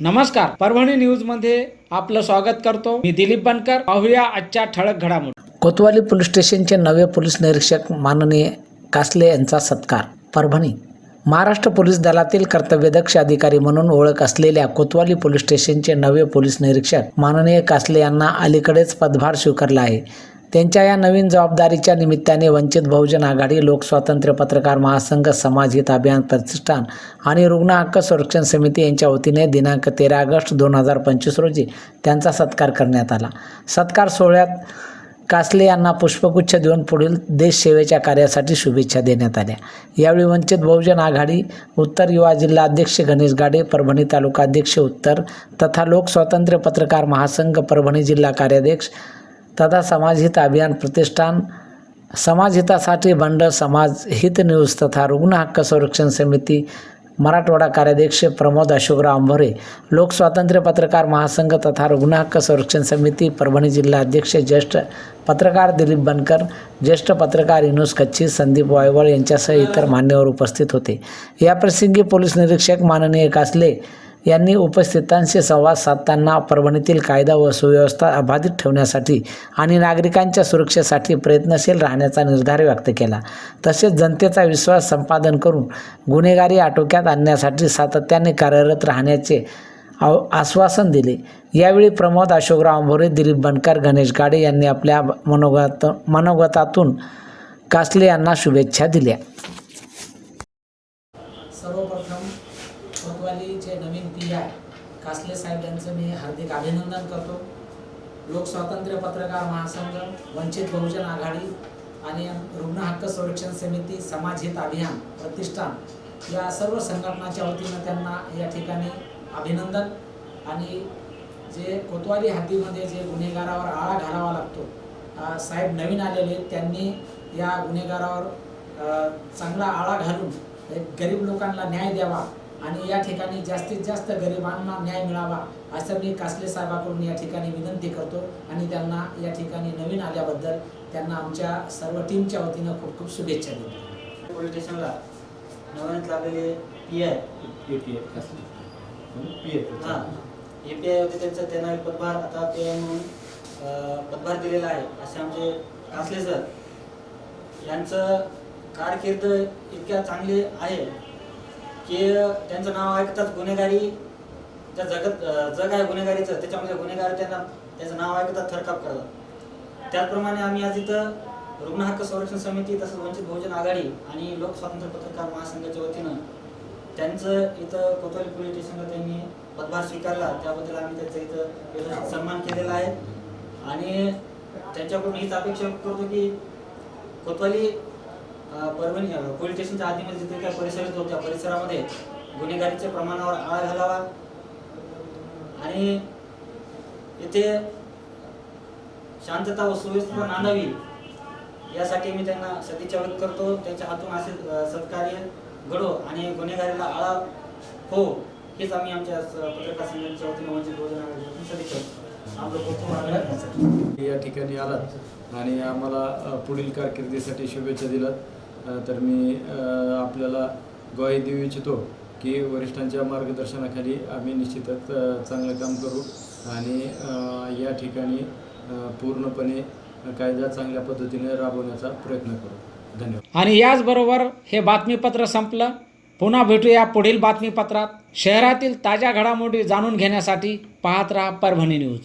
नमस्कार. परभणी न्यूजमध्ये आपलं स्वागत करतो. मी दिलीप बनकर. पाहूया आजच्या ठळक घडामोडी. कोतवाली पोलीस स्टेशनचे नवे पोलीस निरीक्षक माननीय कासले यांचा सत्कार. परभणी. महाराष्ट्र पोलीस दलातील कर्तव्यदक्ष अधिकारी म्हणून ओळख असलेल्या कोतवाली पोलीस स्टेशनचे नवे पोलीस निरीक्षक माननीय कासले यांना अलीकडेच पदभार स्वीकारला आहे. त्यांच्या या नवीन जबाबदारीच्या निमित्ताने वंचित बहुजन आघाडी लोकस्वातंत्र्य पत्रकार महासंघ समाज हित अभियान प्रतिष्ठान आणि रुग्ण हक्क संरक्षण समिती यांच्या वतीने दिनांक तेरा ऑगस्ट दोन हजार पंचवीस रोजी त्यांचा सत्कार करण्यात आला. सत्कार सोहळ्यात कासले यांना पुष्पगुच्छ देऊन पुढील देशसेवेच्या कार्यासाठी शुभेच्छा देण्यात आल्या. यावेळी वंचित बहुजन आघाडी उत्तर युवा जिल्हा अध्यक्ष गणेश गाडे परभणी तालुका अध्यक्ष उत्तर तथा लोकस्वातंत्र्य पत्रकार महासंघ परभणी जिल्हा कार्याध्यक्ष तथा समाजहित अभियान प्रतिष्ठान समाजहितासाठी बंड समाज हित न्यूज तथा रुग्ण हक्क संरक्षण समिती मराठवाडा कार्याध्यक्ष प्रमोद अशोकराव अंभोरे लोकस्वातंत्र्य पत्रकार महासंघ तथा रुग्ण हक्क संरक्षण समिती परभणी जिल्हा अध्यक्ष ज्येष्ठ पत्रकार दिलीप बनकर ज्येष्ठ पत्रकार इनोस कच्ची संदीप वायवळ यांच्यासह इतर मान्यवर उपस्थित होते. याप्रसंगी पोलीस निरीक्षक माननीय कासले यांनी उपस्थितांशी संवाद साधताना परभणीतील कायदा व सुव्यवस्था अबाधित ठेवण्यासाठी आणि नागरिकांच्या सुरक्षेसाठी प्रयत्नशील राहण्याचा निर्धार व्यक्त केला. तसेच जनतेचा विश्वास संपादन करून गुन्हेगारी आटोक्यात आणण्यासाठी सातत्याने कार्यरत राहण्याचे आव आश्वासन दिले. यावेळी प्रमोद अशोकराव आंभोरे दिलीप बनकर गणेश गाडे यांनी आपल्या मनोगत मनोगतातून कासले यांना शुभेच्छा दिल्या. सर्वप्रथम कोतवालीचे नवीन पी आय कासले साहेब यांचं मी हार्दिक अभिनंदन करतो. लोकस्वातंत्र्य पत्रकार महासंघ वंचित बहुजन आघाडी आणि रुग्ण हक्क संरक्षण समिती समाज हित अभियान प्रतिष्ठान या सर्व संघटनाच्या वतीनं त्यांना या ठिकाणी अभिनंदन. आणि जे कोतवाली हद्दीमध्ये जे गुन्हेगारावर आळा घालावा लागतो साहेब नवीन आलेले त्यांनी या गुन्हेगारावर चांगला आळा घालून एक गरीब लोकांना न्याय द्यावा आणि या ठिकाणी जास्तीत जास्त गरिबांना न्याय मिळावा असं मी कासले साहेबाकडून या ठिकाणी विनंती करतो. आणि त्यांना या ठिकाणी नवीन आल्याबद्दल त्यांना आमच्या सर्व टीमच्या वतीनं खूप खूप शुभेच्छा देतो. पोलीस स्टेशनला नव्यानेच लागलेले पी आय हां. ए पी आय होते त्यांचं त्यांना पदभार आता पी आय म्हणून पदभार दिलेला आहे. असे आमचे कासले सर यांचं कारकीर्द इतक्या चांगली आहे. की त्यांचं नाव ऐकताच गुन्हेगारी त्या जगत जग आहे गुन्हेगारीचं त्याच्यामध्ये गुन्हेगार त्यांना त्याचं नाव ऐकतात थरकाप करतात. त्याचप्रमाणे आम्ही आज इथं रुग्ण हक्क संरक्षण समिती तसंच वंचित बहुजन आघाडी आणि लोक स्वातंत्र्य पत्रकार महासंघाच्या वतीनं त्यांचं इथं कोतवाली पोलीस स्टेशनला त्यांनी पदभार स्वीकारला. त्याबद्दल आम्ही त्यांचा इथं सन्मान केलेला आहे. आणि त्यांच्याकडून हीच अपेक्षा करतो की कोतवाली परभणी पोलीस स्टेशनच्या आधीमध्ये जिथे काय परिसर येतो त्या परिसरामध्ये गुन्हेगारीच्या प्रमाणावर आळा घालावा आणि येथे शांतता व सुव्यवस्था नांदावी यासाठी मी त्यांना सदिच्छा व्यक्त करतो. त्यांच्या हातून असे सत्कार्य घडो आणि गुन्हेगारीला आळा हो हेच आम्ही आमच्या पत्रकार संघाच्या वतीने म्हणजे वंचित सदिच्छा या ठिकाणी आलात आणि आम्हाला पुढील कारकिर्दीसाठी शुभेच्छा दिलात. तर मी आपल्याला ग्वाही देऊ इच्छितो की वरिष्ठांच्या मार्गदर्शनाखाली आम्ही निश्चितच चांगलं काम करू आणि या ठिकाणी पूर्णपणे कायदा चांगल्या पद्धतीने राबवण्याचा प्रयत्न करू. धन्यवाद. आणि याचबरोबर हे बातमीपत्र संपलं. पुन्हा भेटूया पुढील बातमीपत्रात. शहरातील ताज्या घडामोडी जाणून घेण्यासाठी पाहत राहा परभणी न्यूज.